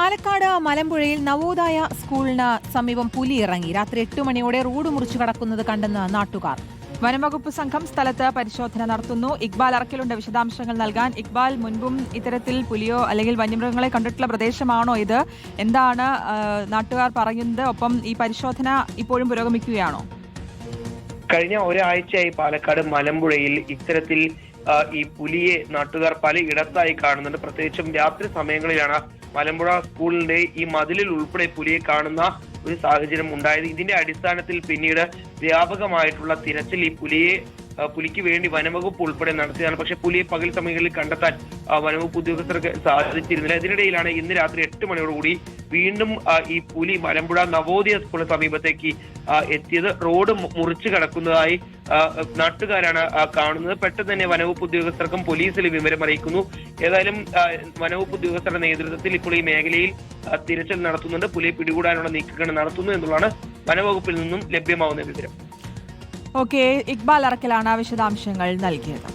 പാലക്കാട് മലമ്പുഴയിൽ നവോദയ സ്കൂളിന് സമീപം പുലി ഇറങ്ങി രാത്രി എട്ട് മണിയോടെ റോഡ് മുറിച്ചു കടക്കുന്നത് കണ്ടെന്ന് നാട്ടുകാർ. വനംവകുപ്പ് സംഘം സ്ഥലത്ത് പരിശോധന നടത്തുന്നു. ഇക്ബാൽ അറക്കലുണ്ട് വിശദാംശങ്ങൾ നൽകാൻ. ഇക്ബാൽ മുൻപും ഇത്തരത്തിൽ പുലിയോ അല്ലെങ്കിൽ വന്യമൃഗങ്ങളെ കണ്ടിട്ടുള്ള പ്രദേശമാണോ ഇത്? എന്താണ് നാട്ടുകാർ പറയുന്നത്? ഒപ്പം ഈ പരിശോധന ഇപ്പോഴും പുരോഗമിക്കുകയാണോ? കഴിഞ്ഞ ഒരാഴ്ചയായി പാലക്കാട് മലമ്പുഴയിൽ ഇത്തരത്തിൽ ഈ പുലിയെ നാട്ടുകാർ പല ഇടത്തായി കാണുന്നുണ്ട്. പ്രത്യേകിച്ചും രാത്രി സമയങ്ങളിലാണ് മലമ്പുഴ സ്കൂളിന്റെ ഈ മതിലിൽ ഉൾപ്പെടെ പുലിയെ കാണുന്ന ഒരു സാഹചര്യം ഉണ്ടായത്. ഇതിന്റെ അടിസ്ഥാനത്തിൽ പിന്നീട് വ്യാപകമായിട്ടുള്ള തിരച്ചിൽ ഈ പുലിയെ പുലിക്ക് വേണ്ടി വനംവകുപ്പ് ഉൾപ്പെടെ നടത്തിയതാണ്. പക്ഷെ പുലിയെ പകൽ സമയങ്ങളിൽ കണ്ടെത്താൻ വനംവകുപ്പ് ഉദ്യോഗസ്ഥർക്ക് സാധിച്ചിരുന്നില്ല. ഇതിനിടയിലാണ് ഇന്ന് രാത്രി എട്ട് മണിയോടുകൂടി വീണ്ടും ഈ പുലി മലമ്പുഴ നവോദയ സ്കൂളിന് സമീപത്തേക്ക് എത്തിയത്. റോഡ് മുറിച്ചു കടക്കുന്നതായി നാട്ടുകാരാണ് കാണുന്നത്. പെട്ടെന്ന് തന്നെ വനവകുപ്പ് ഉദ്യോഗസ്ഥർക്കും പോലീസിൽ വിവരം അറിയിക്കുന്നു. ഏതായാലും വനവകുപ്പ് ഉദ്യോഗസ്ഥരുടെ നേതൃത്വത്തിൽ ഇപ്പോൾ ഈ മേഖലയിൽ തിരച്ചിൽ നടത്തുന്നുണ്ട്. പുലിയെ പിടികൂടാനുള്ള നീക്കങ്ങൾ നടത്തുന്നു എന്നുള്ളതാണ് വനവകുപ്പിൽ നിന്നും ലഭ്യമാവുന്ന വിവരം. ഓക്കെ ഇക്ബാൽ അറക്കലാണ് വിശദാംശങ്ങൾ നൽകിയത്.